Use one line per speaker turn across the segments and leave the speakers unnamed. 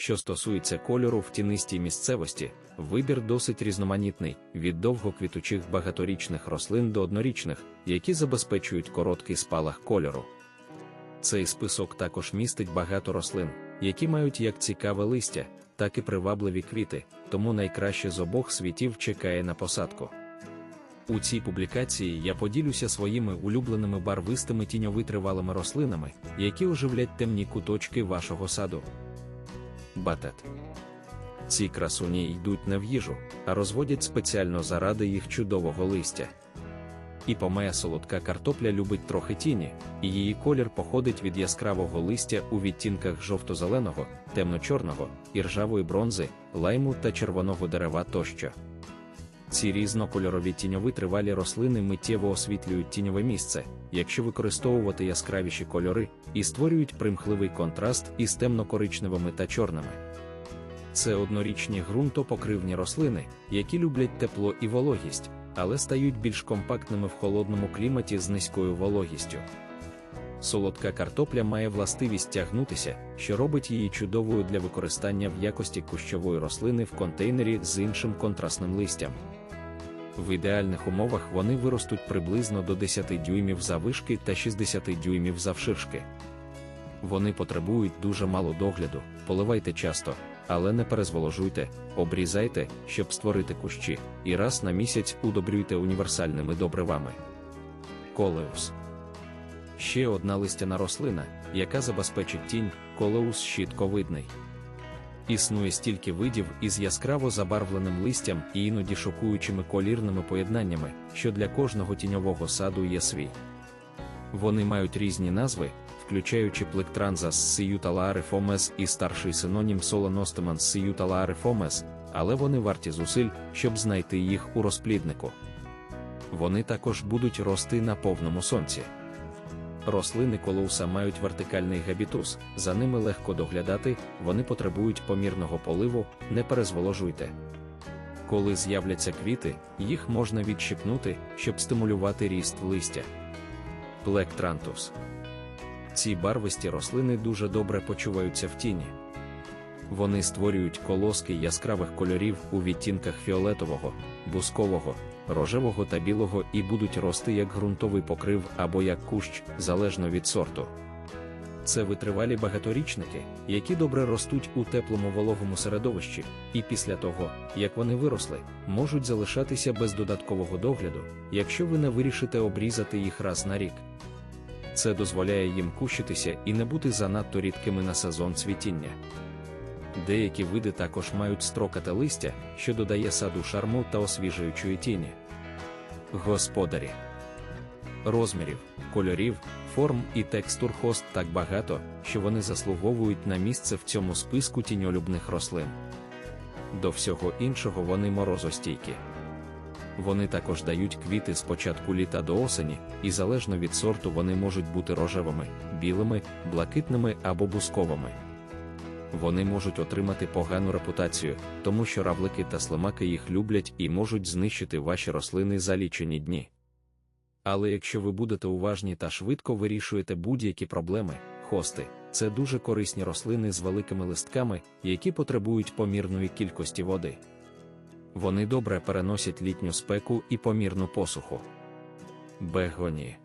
Що стосується кольору в тінистій місцевості, вибір досить різноманітний від довгоквітучих багаторічних рослин до однорічних, які забезпечують короткий спалах кольору. Цей список також містить багато рослин, які мають як цікаве листя, так і привабливі квіти, тому найкраще з обох світів чекає на посадку. У цій публікації я поділюся своїми улюбленими барвистими тіньовитривалими рослинами, які оживлять темні куточки вашого саду. Батет. Ці красуні йдуть не в їжу, а розводять спеціально заради їх чудового листя. І помея солодка картопля любить трохи тіні, і її колір походить від яскравого листя у відтінках жовто-зеленого, темно-чорного, іржавої бронзи, лайму та червоного дерева тощо. Ці різнокольорові тіньовитривалі рослини миттєво освітлюють тіньове місце, якщо використовувати яскравіші кольори, і створюють примхливий контраст із темно-коричневими та чорними. Це однорічні ґрунтопокривні рослини, які люблять тепло і вологість, але стають більш компактними в холодному кліматі з низькою вологістю. Солодка картопля має властивість тягнутися, що робить її чудовою для використання в якості кущової рослини в контейнері з іншим контрастним листям. В ідеальних умовах вони виростуть приблизно до 10 дюймів заввишки та 60 дюймів завширшки. Вони потребують дуже мало догляду, поливайте часто, але не перезволожуйте, обрізайте, щоб створити кущі, і раз на місяць удобрюйте універсальними добривами. Колеус ще одна листяна рослина, яка забезпечить тінь, колеус щітковидний. Існує стільки видів із яскраво забарвленим листям і іноді шокуючими колірними поєднаннями, що для кожного тіньового саду є свій. Вони мають різні назви, включаючи плектранзас сиюталаарифомес і старший синонім солоностеман сиюталаарифомес, але вони варті зусиль, щоб знайти їх у розпліднику. Вони також будуть рости на повному сонці. Рослини колоуса мають вертикальний габітус, за ними легко доглядати, вони потребують помірного поливу, не перезволожуйте. Коли з'являться квіти, їх можна відщипнути, щоб стимулювати ріст листя. Плектрантус. Ці барвисті рослини дуже добре почуваються в тіні. Вони створюють колоски яскравих кольорів у відтінках фіолетового, бускового, рожевого та білого і будуть рости як ґрунтовий покрив або як кущ, залежно від сорту. Це витривалі багаторічники, які добре ростуть у теплому вологому середовищі, і після того, як вони виросли, можуть залишатися без додаткового догляду, якщо ви не вирішите обрізати їх раз на рік. Це дозволяє їм кущитися і не бути занадто рідкими на сезон цвітіння. Деякі види також мають строкате листя, що додає саду шарму та освіжуючої тіні. Господарі розмірів, кольорів, форм і текстур хост так багато, що вони заслуговують на місце в цьому списку тіньолюбних рослин. До всього іншого вони морозостійкі. Вони також дають квіти з початку літа до осені, і залежно від сорту вони можуть бути рожевими, білими, блакитними або бусковими. Вони можуть отримати погану репутацію, тому що равлики та слимаки їх люблять і можуть знищити ваші рослини за лічені дні. Але якщо ви будете уважні та швидко вирішуєте будь-які проблеми, хости це дуже корисні рослини з великими листками, які потребують помірної кількості води. Вони добре переносять літню спеку і помірну посуху. Бегонії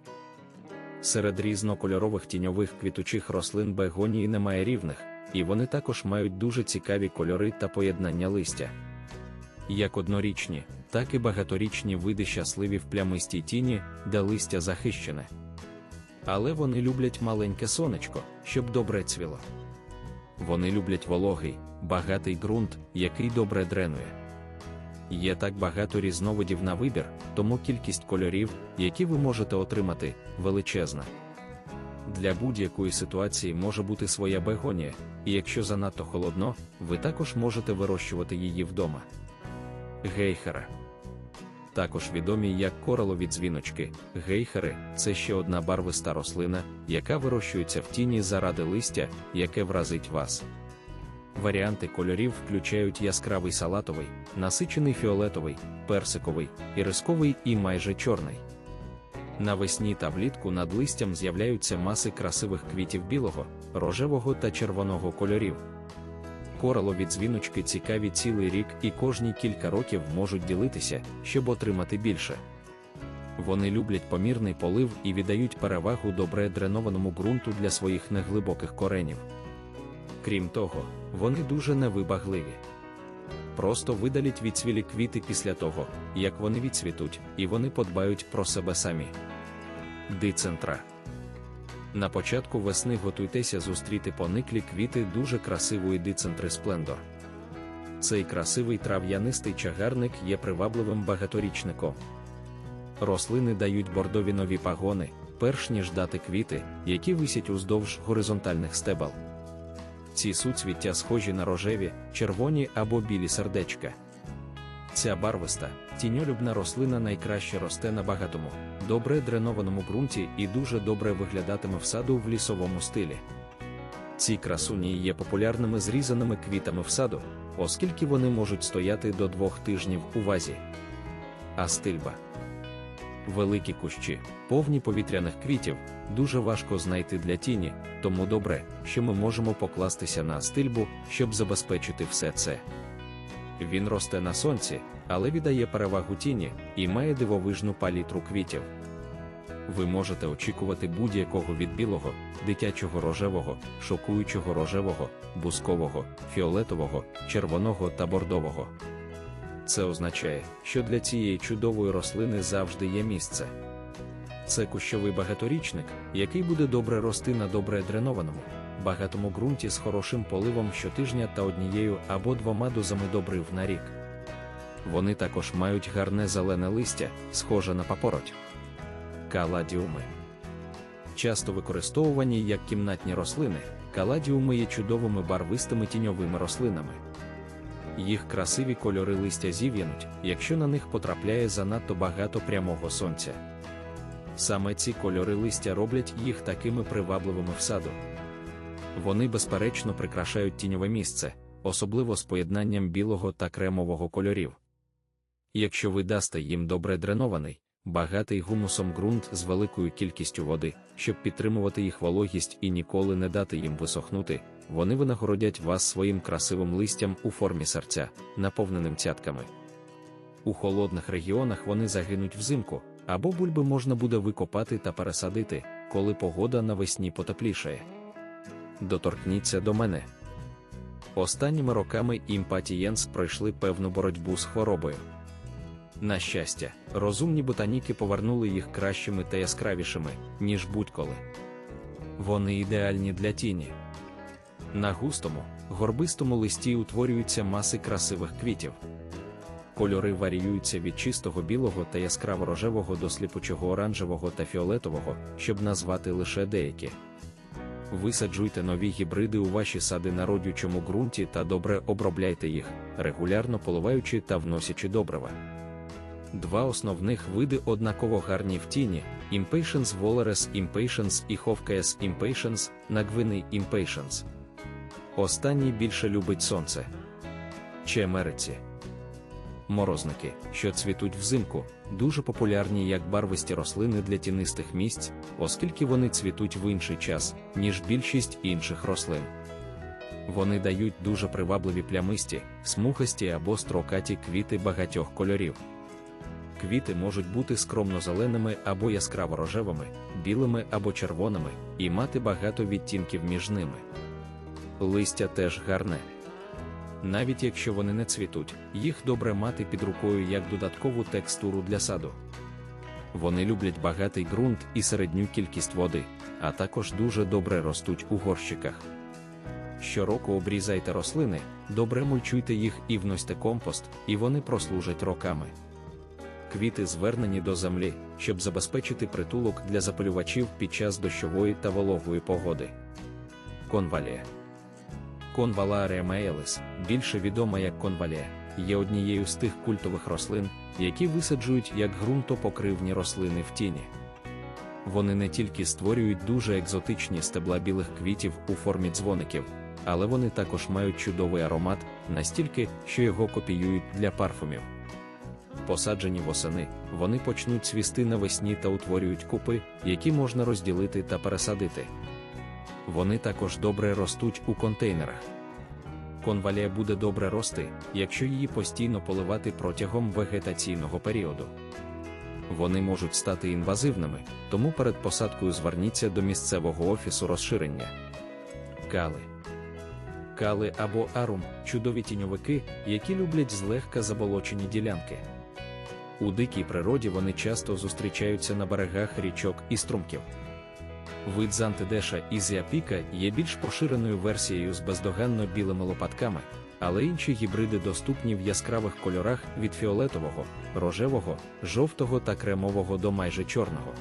Серед різнокольорових тіньових квітучих рослин бегонії немає рівних, і вони також мають дуже цікаві кольори та поєднання листя. Як однорічні, так і багаторічні види щасливі в плямистій тіні, де листя захищене. Але вони люблять маленьке сонечко, щоб добре цвіло. Вони люблять вологий, багатий ґрунт, який добре дренує. Є так багато різновидів на вибір, тому кількість кольорів, які ви можете отримати, величезна. Для будь-якої ситуації може бути своя бегонія, і якщо занадто холодно, ви також можете вирощувати її вдома. Гейхера також відомі як коралові дзвіночки, гейхери це ще одна барвиста рослина, яка вирощується в тіні заради листя, яке вразить вас. Варіанти кольорів включають яскравий салатовий, насичений фіолетовий, персиковий, ірисковий і майже чорний. Навесні та влітку над листям з'являються маси красивих квітів білого, рожевого та червоного кольорів. коралові дзвіночки цікаві цілий рік і кожні кілька років можуть ділитися, щоб отримати більше. Вони люблять помірний полив і віддають перевагу добре дренованому ґрунту для своїх неглибоких коренів. Крім того, вони дуже невибагливі. Просто видаліть відцвілі квіти після того, як вони відцвітуть, і вони подбають про себе самі. Дицентра. На початку весни готуйтеся зустріти пониклі квіти дуже красивої дицентри Сплендор. Цей красивий трав'янистий чагарник є привабливим багаторічником. Рослини дають бордові нові пагони, перш ніж дати квіти, які висять уздовж горизонтальних стебел. Ці суцвіття схожі на рожеві, червоні або білі сердечка. Ця барвиста, тіньолюбна рослина найкраще росте на багатому, добре дренованому ґрунті і дуже добре виглядатиме в саду в лісовому стилі. Ці красуні є популярними зрізаними квітами в саду, оскільки вони можуть стояти до двох тижнів у вазі. Астильба великі кущі, повні повітряних квітів, дуже важко знайти для тіні, тому добре, що ми можемо покластися на стильбу, щоб забезпечити все це. Він росте на сонці, але віддає перевагу тіні і має дивовижну палітру квітів. Ви можете очікувати будь-якого від білого, дитячого рожевого, шокуючого рожевого, бускового, фіолетового, червоного та бордового. Це означає, що для цієї чудової рослини завжди є місце. Це кущовий багаторічник, який буде добре рости на добре дренованому, багатому ґрунті з хорошим поливом щотижня та однією або двома дозами добрив на рік. Вони також мають гарне зелене листя, схоже на папороть. Каладіуми. Часто використовувані як кімнатні рослини, каладіуми є чудовими барвистими тіньовими рослинами. Їх красиві кольори листя зів'януть, якщо на них потрапляє занадто багато прямого сонця. Саме ці кольори листя роблять їх такими привабливими в саду. Вони безперечно прикрашають тіньове місце, особливо з поєднанням білого та кремового кольорів. Якщо ви дасте їм добре дренований, багатий гумусом ґрунт з великою кількістю води, щоб підтримувати їх вологість і ніколи не дати їм висохнути, вони винагородять вас своїм красивим листям у формі серця, наповненим цятками. У холодних регіонах вони загинуть взимку, або бульби можна буде викопати та пересадити, коли погода навесні потеплішає. Доторкніться до мене. Останніми роками імпатієнс пройшли певну боротьбу з хворобою. На щастя, розумні ботаніки повернули їх кращими та яскравішими, ніж будь-коли. Вони ідеальні для тіні. На густому, горбистому листі утворюються маси красивих квітів. Кольори варіюються від чистого білого та яскраво рожевого до сліпучого оранжевого та фіолетового, щоб назвати лише деякі. Висаджуйте нові гібриди у ваші сади на родючому ґрунті та добре обробляйте їх, регулярно поливаючи та вносячи добрива. Два основних види однаково гарні в тіні: Impatiens Voleres Impatiens і Hofkes Impatiens, Nagvini Impatiens. Останній більше любить сонце. Чемериці. Морозники, що цвітуть взимку, дуже популярні як барвисті рослини для тінистих місць, оскільки вони цвітуть в інший час, ніж більшість інших рослин. Вони дають дуже привабливі плямисті, смугасті або строкаті квіти багатьох кольорів. Квіти можуть бути скромно зеленими або яскраво рожевими, білими або червоними, і мати багато відтінків між ними. Листя теж гарне. Навіть якщо вони не цвітуть, їх добре мати під рукою як додаткову текстуру для саду. Вони люблять багатий ґрунт і середню кількість води, а також дуже добре ростуть у горщиках. Щороку обрізайте рослини, добре мульчуйте їх і вносьте компост, і вони прослужать роками. Квіти звернені до землі, щоб забезпечити притулок для запалювачів під час дощової та вологої погоди. Конвалія Конваларія меєлис, більше відома як конвалія, є однією з тих культових рослин, які висаджують як ґрунтопокривні рослини в тіні. Вони не тільки створюють дуже екзотичні стебла білих квітів у формі дзвоників, але вони також мають чудовий аромат, настільки, що його копіюють для парфумів. Посаджені восени, вони почнуть цвісти навесні та утворюють купи, які можна розділити та пересадити. Вони також добре ростуть у контейнерах. Конвалія буде добре рости, якщо її постійно поливати протягом вегетаційного періоду. Вони можуть стати інвазивними, тому перед посадкою зверніться до місцевого офісу розширення. Кали. Кали або арум чудові тіньовики, які люблять злегка заболочені ділянки. У дикій природі вони часто зустрічаються на берегах річок і струмків. Вид зантидеша ізіапіка є більш поширеною версією з бездоганно білими лопатками, але інші гібриди доступні в яскравих кольорах від фіолетового, рожевого, жовтого та кремового до майже чорного.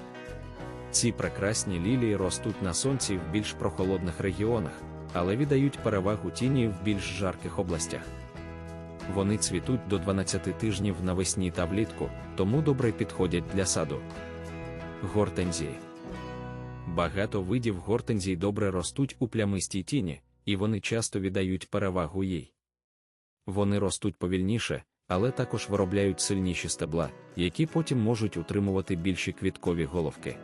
Ці прекрасні лілії ростуть на сонці в більш прохолодних регіонах, але віддають перевагу тіні в більш жарких областях. Вони цвітуть до 12 тижнів навесні та влітку, тому добре підходять для саду. Гортензії Багато видів гортензій добре ростуть у плямистій тіні, і вони часто віддають перевагу їй. Вони ростуть повільніше, але також виробляють сильніші стебла, які потім можуть утримувати більші квіткові головки.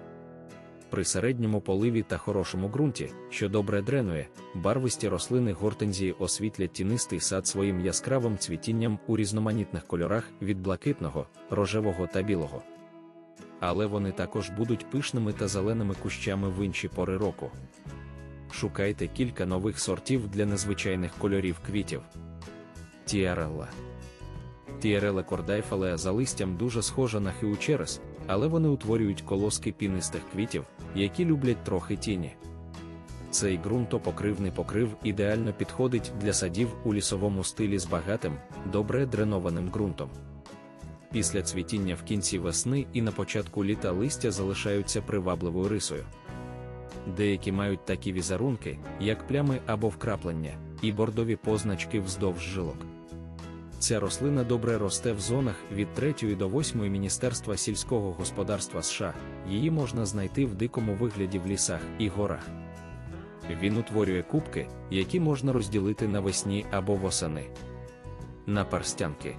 При середньому поливі та хорошому ґрунті, що добре дренує, барвисті рослини гортензії освітлять тінистий сад своїм яскравим цвітінням у різноманітних кольорах від блакитного, рожевого та білого. Але вони також будуть пишними та зеленими кущами в інші пори року. Шукайте кілька нових сортів для незвичайних кольорів квітів. Тіарелла. Тіарелла кордайфалеа за листям дуже схожа на хіучерес, але вони утворюють колоски пінистих квітів, які люблять трохи тіні. Цей ґрунтопокривний покрив ідеально підходить для садів у лісовому стилі з багатим, добре дренованим ґрунтом. Після цвітіння в кінці весни і на початку літа листя залишаються привабливою рисою. Деякі мають такі візерунки, як плями або вкраплення, і бордові позначки вздовж жилок. Ця рослина добре росте в зонах від 3 до 8 Міністерства сільського господарства США, її можна знайти в дикому вигляді в лісах і горах. Він утворює кубки, які можна розділити навесні або восени. Наперстянки.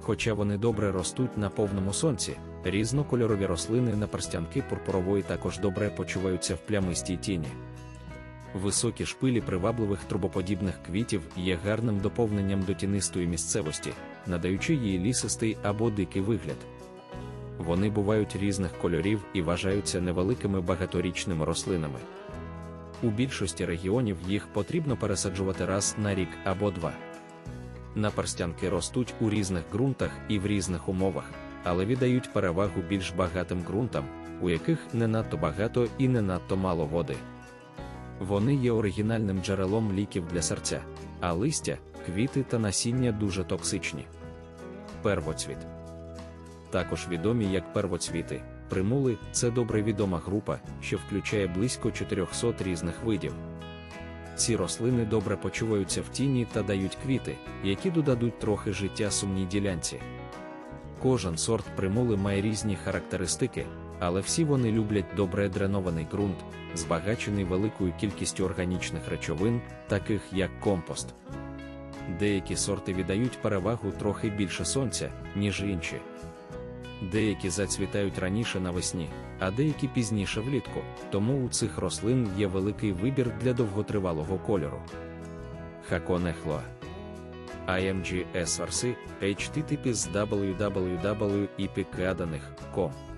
Хоча вони добре ростуть на повному сонці, різнокольорові рослини наперстянки пурпурової також добре почуваються в плямистій тіні. Високі шпилі привабливих трубоподібних квітів є гарним доповненням до тінистої місцевості, надаючи їй лісистий або дикий вигляд. Вони бувають різних кольорів і вважаються невеликими багаторічними рослинами. У більшості регіонів їх потрібно пересаджувати раз на рік або два. Наперстянки ростуть у різних ґрунтах і в різних умовах, але віддають перевагу більш багатим ґрунтам, у яких не надто багато і не надто мало води. Вони є оригінальним джерелом ліків для серця, а листя, квіти та насіння дуже токсичні. Первоцвіт також відомі як первоцвіти, примули це добре відома група, що включає близько 400 різних видів. Ці рослини добре почуваються в тіні та дають квіти, які додадуть трохи життя сумній ділянці. Кожен сорт примули має різні характеристики, але всі вони люблять добре дренований ґрунт, збагачений великою кількістю органічних речовин, таких як компост. Деякі сорти віддають перевагу трохи більше сонця, ніж інші. Деякі зацвітають раніше навесні, а деякі пізніше влітку, тому у цих рослин є великий вибір для довготривалого кольору. Хаконехлоа IMG HTTP з www.ipkadaних.com